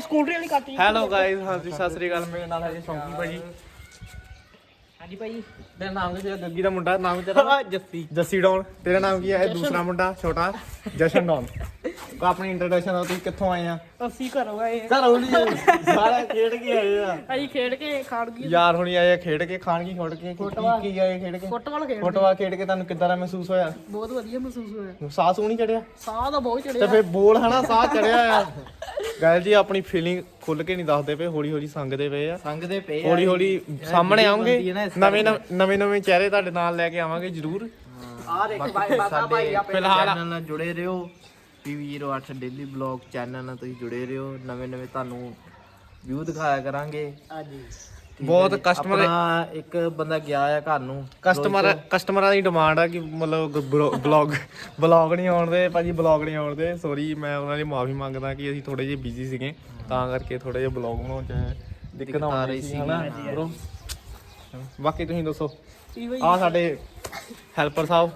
ਸਕੂਟਰੀ ਵਾਲੀ ਕੱਟ hello guys ਹਾਂਜੀ, ਸਤਿ ਸ੍ਰੀ ਅਕਾਲ। ਮੇਰੇ ਨਾਲ ਹੈ ਜੀ ਸ਼ੌਂਕੀ ਭਾਜੀ। ਹਾਂਜੀ ਭਾਈ। ਤੇਰਾ ਨਾਮ ਕੀ ਹੈ? ਗੱਗੀ ਦਾ ਮੁੰਡਾ ਨਾਮ ਤੇਰਾ? ਜੱਸੀ। ਜੱਸੀ ਡੌਨ ਤੇਰਾ ਨਾਮ ਕੀ ਹੈ? ਇਹ ਦੂਸਰਾ ਮੁੰਡਾ ਛੋਟਾ ਜਸ਼ਨ ਡੌਨ ਕੋ ਆਪਣੀ ਇੰਟਰੋਡਕਸ਼ਨ ਦੋ ਤੁਸੀਂ ਕਿੱਥੋਂ ਆਏ ਆ? ਅਸੀਂ ਘਰੋਂ ਆਏ ਘਰ ਹੋਣੀ ਸਾਰਾ ਖੇਡ ਕੇ ਆਏ ਆ। ਅਸੀਂ ਖੇਡ ਕੇ ਖਾਣ ਗਏ ਯਾਰ ਹੁਣੀ ਆਏ ਆ ਖੇਡ ਕੇ ਖਾਣ ਕੀ ਖੋੜ ਕੇ ਕੀ ਕੀ ਆਏ ਖੇਡ ਕੇ? ਫੁੱਟਬਾਲ ਖੇਡ ਫੁੱਟਬਾਲ ਖੇਡ ਕੇ ਤੁਹਾਨੂੰ ਕਿੱਦਾਂ ਦਾ ਮਹਿਸੂਸ ਹੋਇਆ? ਬਹੁਤ ਵਧੀਆ ਮਹਿਸੂਸ ਹੋਇਆ। ਸਾਹ ਸੂ ਨਹੀਂ ਚੜਿਆ? ਸਾਹ ਤਾਂ ਬਹੁਤ ਤੇ ਚੜਿਆ। ਫੇਰ ਬੋਲ ਹਨਾ ਸਾਹ ਚੜਿਆ ਆ। ਗੱਲ ਜੀ ਆਪਣੀ ਫੀਲਿੰਗ ਖੁੱਲ ਕੇ ਨਹੀਂ ਦੱਸਦੇ ਪਏ ਹੌਲੀ ਹੌਲੀ ਸੰਗਦੇ ਪਏ ਆ। ਸੰਗਦੇ ਪਏ ਹੌਲੀ ਹੌਲੀ ਸਾਹਮਣੇ ਆਉਂਗੇ ਨਵੇਂ ਨਵੇਂ ਨਵੇਂ ਚਿਹਰੇ ਤੁਹਾਡੇ ਨਾਲ ਲੈ ਕੇ ਆਵਾਂਗੇ ਜਰੂਰ। ਆ ਦੇਖ ਭਾਈ ਬਾਬਾ ਭਾਈ ਆ ਫਿਲਹਾਲ ਚੈਨਲ ਨਾਲ ਜੁੜੇ ਰਹੋ। PV08 ਡੇਲੀ ਬਲੌਗ ਚੈਨਲ ਨਾਲ ਤੁਸੀਂ ਜੁੜੇ ਰਹੋ। ਨਵੇਂ ਨਵੇਂ ਤੁਹਾਨੂੰ ਵਿਊ ਦਿਖਾਇਆ ਕਰਾਂਗੇ। ਹਾਂਜੀ। ਬਹੁਤ ਕਸਟਮਰ ਆਪਣਾ ਇੱਕ ਬੰਦਾ ਗਿਆ ਆ ਘਰ ਨੂੰ। ਕਸਟਮਰ ਕਸਟਮਰਾਂ ਦੀ ਡਿਮਾਂਡ ਆ ਕਿ ਮਤਲਬ ਬਲੌਗ ਬਲੌਗ ਨਹੀਂ ਆਉਣਦੇ ਭਾਜੀ ਬਲੌਗ ਨਹੀਂ ਆਉਣਦੇ ਸੌਰੀ ਮੈਂ ਉਹਨਾਂ ਦੀ ਮਾਫੀ ਮੰਗਦਾ ਕਿ ਅਸੀਂ ਥੋੜੇ ਜਿਹੇ ਬਿਜ਼ੀ ਸੀਗੇ ਤਾਂ ਕਰਕੇ ਥੋੜੇ ਜਿਹੇ ਬਲੌਗ ਬਣਾਉਣ ਚ ਦਿੱਕਤ ਆ ਰਹੀ ਸੀ ਹਨਾ? ਬਾਕੀ ਤੁਸੀਂ ਦੱਸੋ ਆ ਸਾਡੇ ਹੈਲਪਰ ਸਾਹਿਬ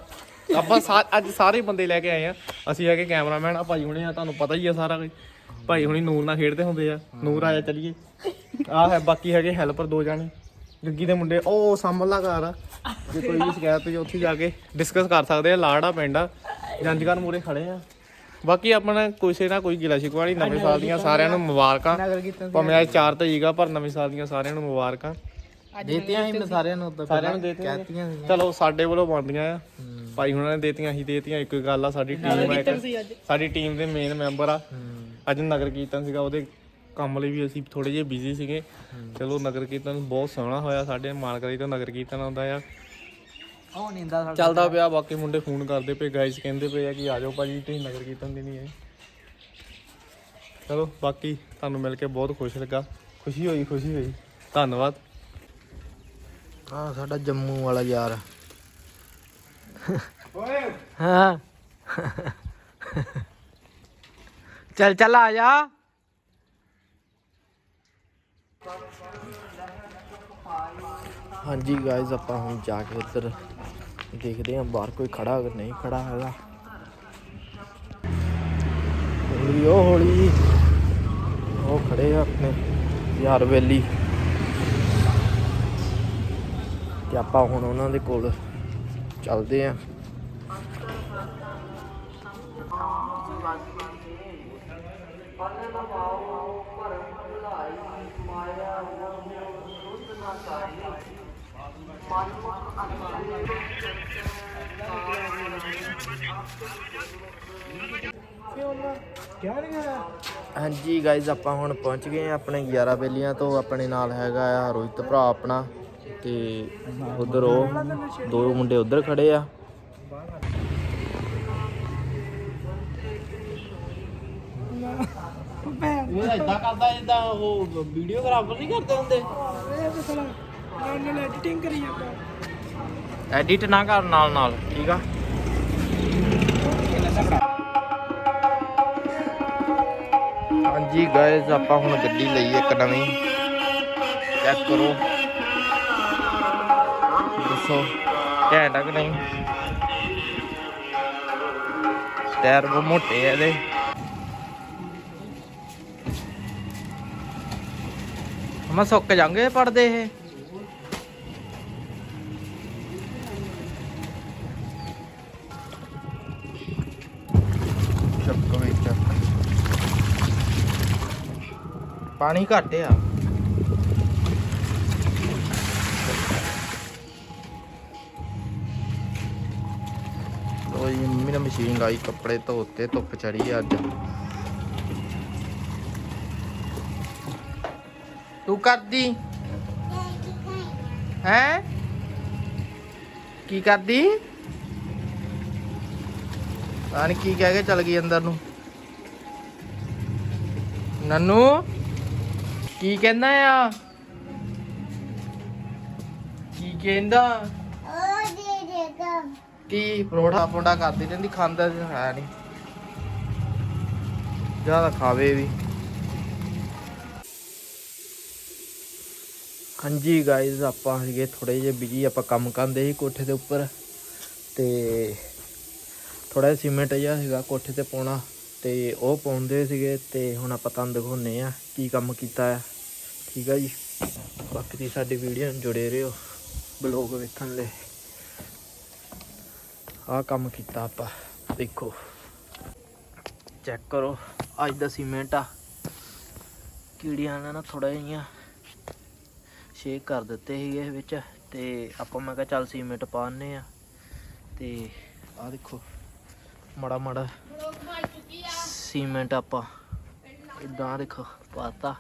ਆਪਾਂ ਅੱਜ ਸਾਰੇ ਬੰਦੇ ਲੈ ਕੇ ਆਏ ਆ। ਅਸੀਂ ਹੈਗੇ ਕੈਮਰਾਮੈਨ ਆ ਭਾਈ ਹੁਣੇ ਆ ਤੁਹਾਨੂੰ ਪਤਾ ਹੀ ਆ ਸਾਰਾ ਕੁਝ ਭਾਈ ਹੁਣੀ ਨੂਰ ਨਾਲ ਖੇਡਦੇ ਹੁੰਦੇ ਆ। ਨੂਰ ਆਇਆ ਚਲੀਏ। ਆ ਹੈ ਬਾਕੀ ਹੈਗੇ ਹੈਲਪਰ ਦੋ ਜਾਣੇ। ਗੱਗੀ ਦੇ ਮੁੰਡੇ ਉਹ ਸਾਹਮਣਾ ਘਰ ਆ। ਜੇ ਕੋਈ ਵੀ ਸ਼ਿਕਾਇਤ ਹੋਈ ਉੱਥੇ ਜਾ ਕੇ ਡਿਸਕਸ ਕਰ ਸਕਦੇ ਆ ਲਾੜਾ ਪਿੰਡ ਆ। ਜੰਜਗਰ ਮੂਰੇ ਖੜੇ ਆ। ਬਾਕੀ ਆਪਣਾ ਕਿਸੇ ਨਾ ਕੋਈ ਗਿਲਾ ਸ਼ਿਕਵਾ ਨਹੀਂ ਨਵੇਂ ਸਾਲ ਦੀਆਂ ਸਾਰਿਆਂ ਨੂੰ ਮੁਬਾਰਕਾਂ। ਭਾਵੇਂ ਅੱਜ 4 ਤਰੀਕ ਆ ਪਰ ਨਵੇਂ ਸਾਲ ਦੀਆਂ ਸਾਰਿਆਂ ਨੂੰ ਮੁਬਾਰਕਾਂ। ਦੇਤੀਆਂ ਮੈਂ ਸਾਰਿਆਂ ਨੂੰ ਉਦੋਂ ਸਾਰਿਆਂ ਨੂੰ ਦੇਤੀਆਂ ਕਹਿਤੀਆਂ ਚਲੋ ਸਾਡੇ ਵੱਲੋਂ ਬਣਦੀਆਂ ਆ। ਭਾਈ ਹੁਣਾਂ ਨੇ ਦੇਤੀਆਂ ਅਸੀਂ ਦੇਤੀਆਂ। ਇੱਕੋ ਹੀ ਗੱਲ ਆ ਸਾਡੀ ਟੀਮ ਆ ਇੱਕ। ਸਾਡੀ ਟੀਮ ਦੇ ਮੇਨ ਮੈਂਬਰ ਆ। ਅੱਜ ਨਗਰ ਕੀਰਤਨ ਸੀਗਾ ਉਹਦੇ ਕੰਮ ਲਈ ਵੀ ਅਸੀਂ ਥੋੜੇ ਜਿਹੇ ਬਿਜ਼ੀ ਸੀਗੇ। ਚਲੋ ਨਗਰ ਕੀਰਤਨ ਬਹੁਤ ਸੋਹਣਾ ਹੋਇਆ ਸਾਡੇ ਮਾਲਕਰੀ ਤੋਂ ਨਗਰ ਕੀਰਤਨ ਆਉਂਦਾ ਆ। ਉਹ ਨੀਂਦਾ ਸਾਡਾ। ਚੱਲਦਾ ਪਿਆ ਬਾਕੀ ਮੁੰਡੇ ਫੋਨ ਕਰਦੇ ਪਏ ਗਾਇਸ ਕਹਿੰਦੇ ਪਏ ਆ ਕਿ ਆ ਜਾਓ ਭਾਜੀ ਤੁਸੀਂ ਨਗਰ ਕੀਰਤਨ ਦੀ ਨਹੀਂ ਆਏ ਚਲੋ ਬਾਕੀ ਤੁਹਾਨੂੰ ਮਿਲ ਕੇ ਬਹੁਤ ਖੁਸ਼ ਲੱਗਾ। ਖੁਸ਼ੀ ਹੋਈ ਖੁਸ਼ੀ ਹੋਈ। ਧੰਨਵਾਦ। ਆ ਸਾਡਾ ਜੰਮੂ ਵਾਲਾ ਯਾਰ। ਹਾਂ। ਚੱਲ ਚੱਲ ਆ ਜਾ। ਹਾਂਜੀ ਗਾਇਜ਼ ਆਪਾਂ ਹੁਣ ਜਾ ਕੇ ਉੱਧਰ ਦੇਖਦੇ ਹਾਂ ਬਾਹਰ ਕੋਈ ਖੜਾ ਅਗਰ ਨਹੀਂ ਖੜਾ ਹੈਗਾ। ਹੌਲੀ ਉਹ ਹੌਲੀ। ਉਹ ਖੜੇ ਆ ਆਪਣੇ ਯਾਰ ਵੇਲੀ ਤੇ ਆਪਾਂ ਹੁਣ ਉਹਨਾਂ ਦੇ ਕੋਲ ਚੱਲਦੇ ਆਂ ਹਾਂਜੀ ਗਾਇਜ਼ ਆਪਾਂ ਹੁਣ ਪਹੁੰਚ ਗਏ ਆਂ ਆਪਣੇ 11 ਬੇਲੀਆਂ ਤੋਂ। ਆਪਣੇ ਨਾਲ ਹੈਗਾ ਆ ਰੋਹਿਤ ਭਰਾ ਆਪਣਾ ਤੇ ਉਧਰ ਉਹ, ਦੋ ਮੁੰਡੇ ਉਧਰ ਖੜੇ ਆ। ਇਹ ਇਦਾਂ ਕਰਦਾ ਜਿੱਦਾਂ ਉਹ ਵੀਡੀਓਗ੍ਰਾਫਰ ਨਹੀਂ ਕਰਦੇ ਹੁੰਦੇ? ਨਾਲ ਐਡੀਟਿੰਗ ਕਰੀ ਜਾਂਦਾ। ਐਡਿਟ ਨਾ ਕਰ ਨਾਲ ਨਾਲ ਠੀਕ ਆ? ਹਾਂਜੀ ਗਾਇਜ਼ ਆਪਾਂ ਹੁਣ ਗੱਡੀ ਲਈ ਇੱਕ ਨਵੀਂ। ਚੈੱਕ ਕਰੋ। ਦੱਸੋ। ਘੈਂਟ ਆ ਕਿ ਨਹੀਂ? ਟਾਇਰ ਬਹੁਤ ਮੋਟੇ ਆ ਇਹਦੇ। ਮੈਂ ਸੁੱਕ ਜਾਂਗੇ ਪੜਦੇ ਇਹ। ਪਾਣੀ ਘੱਟ ਆ। ਲੋ ਜੀ, ਮੰਮੀ ਨੇ ਮਸ਼ੀਨ ਲਾਈ, ਕੱਪੜੇ ਧੋਤੇ, ਧੁੱਪ ਚੜੀ ਅੱਜ। ਤੂੰ ਕਰਦੀ? ਹੈ? ਕੀ ਕਰਦੀ? ਪਤਾ ਨੀ ਕੀ ਕਹਿ ਕੇ ਚਲ ਗਈ ਅੰਦਰ ਨੂੰ। ਨੰਨੂ, ਕੀ ਕਹਿੰਦਾ ਆ? ਕੀ ਕਹਿੰਦਾ? ਕੀ ਪਰੋਠਾ ਪੋਂਡਾ ਕਰਦੀ ਰਹਿੰਦੀ, ਖਾਂਦਾ ਹੈ ਨਹੀਂ ਜ਼ਿਆਦਾ ਖਾਵੇ ਵੀ। ਹਾਂਜੀ ਗਾਇਜ਼ ਆਪਾਂ ਸੀਗੇ ਥੋੜੇ ਜਿਹੇ ਬਿਜ਼ੀ ਆਪਾਂ ਕੰਮ ਕਰਦੇ ਸੀ ਕੋਠੇ ਦੇ ਉੱਪਰ ਤੇ ਥੋੜਾ ਜਿਹਾ ਸੀਮੈਂਟ ਜਿਹਾ ਸੀਗਾ ਕੋਠੇ ਤੇ ਪਾਉਣਾ ਤੇ ਉਹ ਪਾਉਂਦੇ ਸੀਗੇ ਤੇ ਹੁਣ ਆਪਾਂ ਤੁਹਾਨੂੰ ਦਿਖਾਉਨੇ ਆ ਕੀ ਕੰਮ ਕੀਤਾ ਆ ਠੀਕ ਆ ਜੀ? ਬਾਕੀ ਦੀ ਸਾਡੀ ਵੀਡੀਓ ਨੂੰ ਜੁੜੇ ਰਹੋ ਬਲੌਗ ਵੇਖਣ ਲਈ। ਆਹ ਕੰਮ ਕੀਤਾ ਆਪਾਂ, ਦੇਖੋ। ਚੈੱਕ ਕਰੋ, ਅੱਜ ਦਾ ਸੀਮੈਂਟ ਆ। ਕੀੜੀਆਂ ਨੇ ਨਾ ਥੋੜਾ ਜਿਹਾ ਸ਼ੇਕ ਕਰ ਦਿੱਤੇ ਸੀਗੇ ਵਿੱਚ, ਤੇ ਆਪਾਂ ਮੈਂ ਕਿਹਾ ਚੱਲ ਸੀਮੈਂਟ ਪਾਉਂਦੇ ਆ ਤੇ ਆਹ ਦੇਖੋ, ਮੜਾ ਮੜਾ ਸੀਮੈਂਟ ਆਪਾਂ ਇਦਾਂ ਦੇਖੋ ਪਾਤਾ।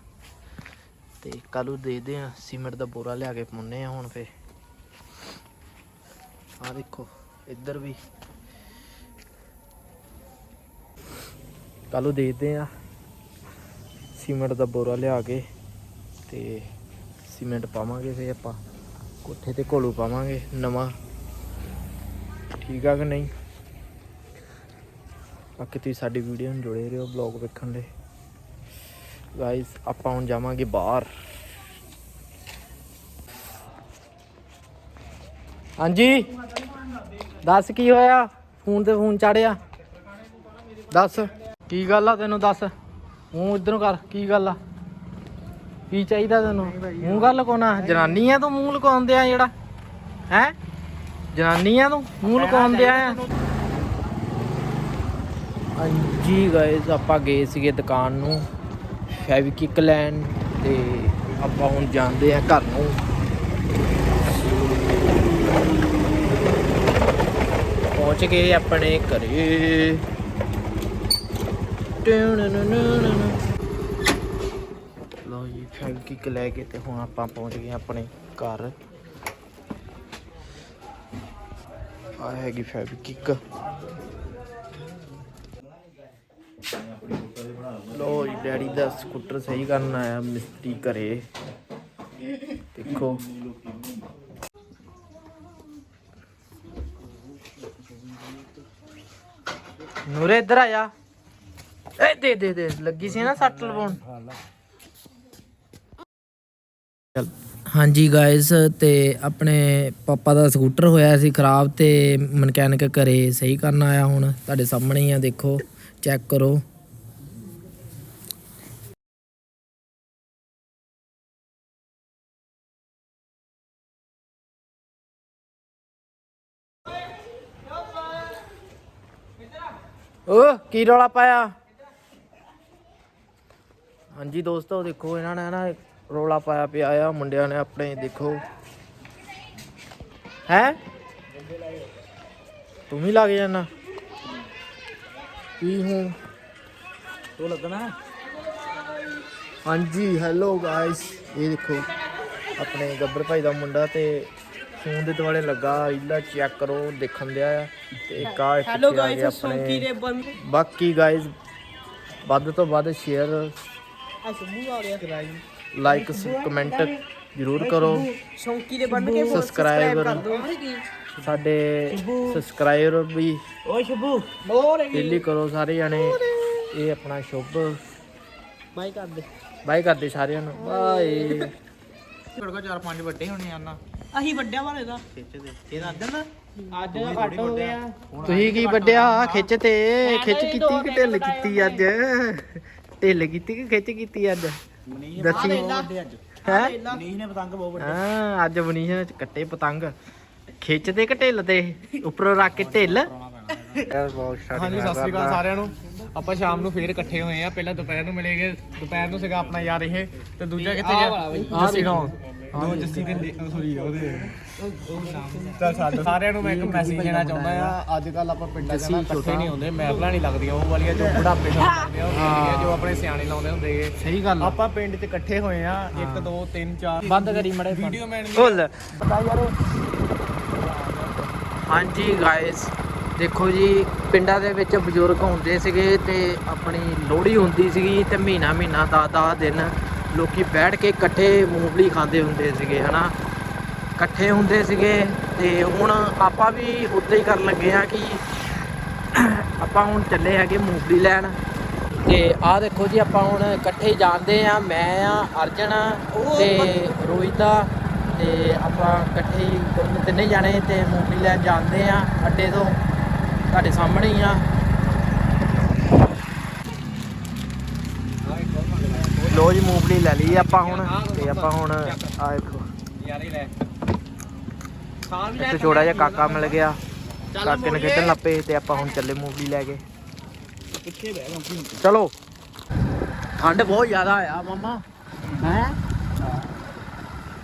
ਤੇ ਕੱਲ੍ਹ ਨੂੰ ਦੇਖਦੇ ਆ ਸੀਮੈਂਟ ਦਾ ਬੋਰਾ ਲਿਆ ਕੇ ਪਾਉਨੇ ਆ ਹੁਣ ਫੇ ਆਹ ਦੇਖੋ, ਇੱਧਰ ਵੀ। ਕੱਲ੍ਹ ਨੂੰ ਦੇਖਦੇ ਆ ਸੀਮੈਂਟ ਦਾ ਬੋਰਾ ਲਿਆ ਕੇ ਤੇ ਸੀਮੈਂਟ ਪਾਵਾਂਗੇ ਫੇ ਆਪਾਂ। ਕੋਠੇ ਤੇ ਘੋਲੂ ਪਾਵਾਂਗੇ ਨਵਾਂ। ਠੀਕ ਆ ਕਿ ਨਹੀਂ? ਬਾਕੀ ਤੁਸੀਂ ਸਾਡੀ ਵੀਡੀਓ ਨੂੰ ਜੁੜੇ ਰਹੋ ਬਲੌਗ ਵੇਖਣ ਲਈ। ਗਾਇਸ ਆਪਾਂ ਹੁਣ ਜਾਵਾਂਗੇ ਬਾਹਰ। ਹਾਂਜੀ? ਦੱਸ ਕੀ ਹੋਇਆ? ਫੋਨ ਤੇ ਫੋਨ ਚੜਿਆ। ਦੱਸ। ਕੀ ਗੱਲ ਆ? ਤੈਨੂੰ ਦੱਸ। ਮੂੰਹ ਇਧਰੋਂ ਕਰ। ਕੀ ਗੱਲ ਆ? ਕੀ ਚਾਹੀਦਾ ਤੈਨੂੰ? ਮੂੰਹ ਗੱਲ ਲਕਾਉਣਾ ਜਨਾਨੀ ਆ ਤੂੰ, ਮੂੰਹ ਲਕਾਉਂਦੇ ਆ ਜਿਹੜਾ? ਹੈ? ਜਨਾਨੀ ਆ ਤੂੰ, ਮੂੰਹ ਲਕਾਉਂਦੇ ਆ। ਹਾਂਜੀ ਗਾਇਸ ਆਪਾਂ ਗਏ ਸੀਗੇ ਦੁਕਾਨ ਨੂੰ ਫੈਵਿਕਿਕ ਲੈਣ ਤੇ ਆਪਾਂ ਹੁਣ ਜਾਂਦੇ ਆ ਘਰ ਨੂੰ। ਪਹੁੰਚ ਗਏ ਆਪਣੇ ਘਰੇ। ਲੋ ਜੀ ਫੈਵਿਕਿਕ ਲੈ ਕੇ ਤੇ ਹੁਣ ਆਪਾਂ ਪਹੁੰਚ ਗਏ ਆਪਣੇ ਘਰ। ਆ ਹੈਗੀ ਫੈਵਿਕਿਕ ਲੋ ਜੀ, ਡੈਡੀ ਦਾ ਸਕੂਟਰ ਸਹੀ ਕਰਨ ਆਇਆ, ਮਿਸਤਰੀ ਘਰੇ। ਦੇਖੋ। ਨੂਰੇ, ਇੱਧਰ ਆ ਜਾ। ਏ, ਦੇ ਦੇ ਦੇ, ਲੱਗੀ ਸੀ ਨਾ ਸੱਟ ਲਵਾਉਣ। ਹਾਂਜੀ ਗਾਇਸ ਤੇ ਆਪਣੇ ਪਾਪਾ ਦਾ ਸਕੂਟਰ ਹੋਇਆ ਸੀ ਖਰਾਬ ਤੇ ਮਕੈਨਿਕ ਘਰੇ ਸਹੀ ਕਰਨ ਆਇਆ ਹੁਣ। ਤੁਹਾਡੇ ਸਾਹਮਣੇ ਹੀ ਆ, ਦੇਖੋ ਚੈੱਕ ਕਰੋ। ਓ, ਕੀ ਰੌਲਾ ਪਾਇਆ? ਹਾਂਜੀ ਦੋਸਤੋ, ਦੇਖੋ, ਇਹਨਾਂ ਨੇ ਨਾ ਰੌਲਾ ਪਾਇਆ ਪਿਆ ਆ ਮੁੰਡਿਆਂ ਨੇ ਆਪਣੇ ਦੇਖੋ। ਹੈ? ਤੂੰ ਵੀ ਲੱਗ ਜਾਣਾ। ਕੀ ਹੂੰ ਤੂੰ ਲੱਗਣਾ? ਹਾਂਜੀ ਹੈਲੋ ਗਾਇਸ ਇਹ ਦੇਖੋ ਆਪਣੇ ਗੱਬਰ ਭਾਈ ਦਾ ਮੁੰਡਾ ਤੇ ਫੋਨ ਦੇ ਦੁਆਲੇ ਲੱਗਾ ਰੀਲਾ ਚੈੱਕ ਕਰੋ ਦੇਖਣ ਦਿਆ ਆ। ਤੇ ਇੱਕ ਆ ਹੈਲੋ ਗਾਇਸ ਸੌਂਕੀ ਦੇ ਬੰਦ ਬਾਕੀ ਗਾਇਸ ਵੱਧ ਤੋਂ ਵੱਧ ਸ਼ੇਅਰ ਆ ਸ਼ੰਭੂ ਆ ਗਿਆ ਕਰਾਈ। ਲਾਈਕ ਕਮੈਂਟ ਜ਼ਰੂਰ ਕਰੋ। ਸ਼ੌਂਕੀ ਦੇ ਬੰਦ ਕੇ ਦੋ। ਸਾਡੇ ਸਬਸਕ੍ਰਾਈਬਰ ਵੀ ਓਏ ਸ਼ੰਭੂ। ਹੋਰ ਡੇਲੀ ਕਰੋ ਸਾਰੇ ਜਣੇ। ਇਹ ਆਪਣਾ ਸ਼ੁਭ। ਬਾਈ ਕਰ ਦੇ। ਬਾਈ ਕਰਦੇ ਸਾਰਿਆਂ ਨੂੰ। ਬਾਏ। ਕੋ ਚਾਰ ਪੰਜ ਵੱਡੇ ਹੋਣੇ ਆ ਨਾ। ਅਸੀਂ ਵੱਡਿਆ ਵਾਲੇ ਦਾ। ਖਿੱਚਦੇ ਇਹਦਾ ਦਾ ਅੱਜ ਦਾ ਘੱਟ ਹੋ ਗਿਆ ਤੁਸੀਂ ਕੀ ਵੱਡਿਆ? ਖਿੱਚ ਤੇ। ਖਿੱਚ ਕੀਤੀ ਕਿ ਢਿੱਲ ਕੀਤੀ ਅੱਜ? ਢਿੱਲ ਕੀਤੀ ਕਿ ਖਿੱਚ ਕੀਤੀ ਅੱਜ? ਦੱਸੀ। ਹੈ? ਨੀਹ ਨੇ ਪਤੰਗ ਬਹੁਤ ਹਾਂ ਅੱਜ ਮਨੀਸ਼ ਨੇ ਕੱਟੇ ਪਤੰਗ। ਖਿੱਚ ਤੇ ਕਿ ਢਿੱਲ ਤੇ? ਉੱਪਰੋਂ ਰੱਖ ਕੇ ਢਿੱਲ। ਹਾਂਜੀ ਸਤਿ ਸ੍ਰੀ ਅਕਾਲ ਸਾਰਿਆਂ ਨੂੰ। ਆਪਾਂ ਸ਼ਾਮ ਨੂੰ ਫੇਰ ਇਕੱਠੇ ਹੋਏ ਆ। ਪਹਿਲਾਂ ਦੁਪਹਿਰ ਨੂੰ ਮਿਲੇਗੇ। ਦੁਪਹਿਰ ਨੂੰ ਸੀਗਾ ਆਪਣਾ ਯਾਰ ਇਹ। ਤੇ ਦੂਜਾ ਕਿੱਥੇ ਗਿਆ? ਜੱਸੀ ਗਾਉਂ ਦੋ ਜੱਸੀ ਦੇ ਸੋਰੀ ਉਹਦੇ। ਚੱਲ ਛੱਡ ਸਾਰਿਆਂ ਨੂੰ ਮੈਂ ਇੱਕ ਮੈਸੇਜ ਦੇਣਾ ਚਾਹੁੰਦਾ ਆ ਅੱਜ ਕੱਲ ਆਪਾਂ ਪਿੰਡਾਂ 'ਚ ਨਾ ਇਕੱਠੇ ਨਹੀਂ ਹੁੰਦੇ ਮਹਿਫਲਾਂ ਨਹੀਂ ਲੱਗਦੀਆਂ ਉਹ ਵਾਲੀਆਂ ਜੋ ਬੁਢਾਪੇ ਸਮੇਂ ਹੁੰਦੇ ਆ ਉਹ ਜਿਹੜੀਆਂ ਜੋ ਆਪਣੇ ਸਿਆਣੇ ਲਾਉਂਦੇ ਹੁੰਦੇ ਗੇ। ਸਹੀ ਗੱਲ ਆਪਾਂ ਪਿੰਡ 'ਚ ਇਕੱਠੇ ਹੋਏ ਆ 1 2 3 4 ਬੰਦ ਕਰੀ ਮੜੇ ਵੀਡੀਓ ਮੈਨ ਫੁੱਲ ਹਾਂਜੀ ਗਾਇਸ ਦੇਖੋ ਜੀ ਪਿੰਡਾਂ ਦੇ ਵਿੱਚ ਬਜ਼ੁਰਗ ਹੁੰਦੇ ਸੀਗੇ ਤੇ ਆਪਣੀ ਲੋਹੜੀ ਹੁੰਦੀ ਸੀਗੀ ਤੇ ਮਹੀਨਾ ਮਹੀਨਾ ਦਸ ਦਸ ਦਿਨ। ਲੋਕੀ ਬੈਠ ਕੇ ਇਕੱਠੇ ਮੂੰਗਫਲੀ ਖਾਂਦੇ ਹੁੰਦੇ ਸੀਗੇ, ਹਨਾ? ਇਕੱਠੇ ਹੁੰਦੇ ਸੀਗੇ ਤੇ ਹੁਣ ਆਪਾਂ ਵੀ ਉੱਦਾਂ ਹੀ ਕਰਨ ਲੱਗੇ ਆ ਕਿ ਆਪਾਂ ਹੁਣ ਚੱਲੇ ਹੈਗੇ ਮੂੰਗਫਲੀ ਲੈਣ। ਤੇ ਆਹ ਦੇਖੋ ਜੀ, ਆਪਾਂ ਹੁਣ ਇਕੱਠੇ ਜਾਂਦੇ ਆ ਮੈਂ ਆ ਅਰਜਨ ਤੇ ਰੋਹਿਤਾ ਤੇ ਆਪਾਂ ਇਕੱਠੇ ਹੀ ਤਿੰਨੇ ਜਾਣੇ ਤੇ ਮੂੰਗਫਲੀ ਲੈਣ ਜਾਂਦੇ ਆ ਅੱਡੇ ਤੋਂ, ਤੁਹਾਡੇ ਸਾਹਮਣੇ ਹੀ ਆ। ਲੋ ਜੀ ਮੂੰਗਫਲੀ ਲੈ ਲਈ ਆਪਾਂ ਹੁਣ ਤੇ ਆਪਾਂ ਹੁਣ ਆ ਦੇਖੋ। ਯਾਰੇ ਲੈ। ਛੋੜਾ ਜਿਹਾ ਕਾਕਾ ਮਿਲ ਗਿਆ। ਕਾਕੇ ਨੇ ਖੇਡਣ ਲੱਪੇ ਤੇ ਆਪਾਂ ਹੁਣ ਚੱਲੇ ਮੂੰਗਫਲੀ ਲੈ ਕੇ। ਪਿੱਛੇ ਬਹਿ ਗਿਆ ਚਲੋ। ਠੰਡ ਬਹੁਤ ਜ਼ਿਆਦਾ ਆ ਮਾਮਾ। ਹੈ?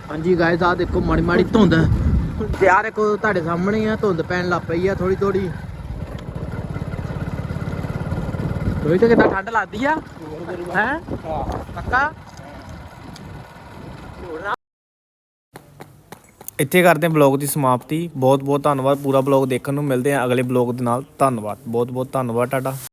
ਹਾਂਜੀ ਗਾਇਸ ਆ ਦੇਖੋ ਮਾੜੀ ਮਾੜੀ ਧੁੰਦ। ਤੇ ਆ ਦੇਖੋ ਤੁਹਾਡੇ ਸਾਹਮਣੇ ਆ ਧੁੰਦ ਪੈਣ ਲੱਗ ਪਈ ਆ ਥੋੜੀ ਥੋੜੀ ਕੋਈ ਕਿੰਨਾ ਠੰਡ ਲੱਗਦੀ ਆ? ਹੈ? ਪੱਕਾ? ਇੱਥੇ ਕਰਦੇ ਹਾਂ ਬਲੌਗ ਦੀ ਸਮਾਪਤੀ। ਬਹੁਤ ਬਹੁਤ ਧੰਨਵਾਦ। ਪੂਰਾ ਬਲੌਗ ਦੇਖਣ ਨੂੰ ਮਿਲਦੇ ਹਾਂ ਅਗਲੇ ਬਲੌਗ ਦੇ ਨਾਲ। ਧੰਨਵਾਦ। ਬਹੁਤ ਬਹੁਤ ਧੰਨਵਾਦ ਤੁਹਾਡਾ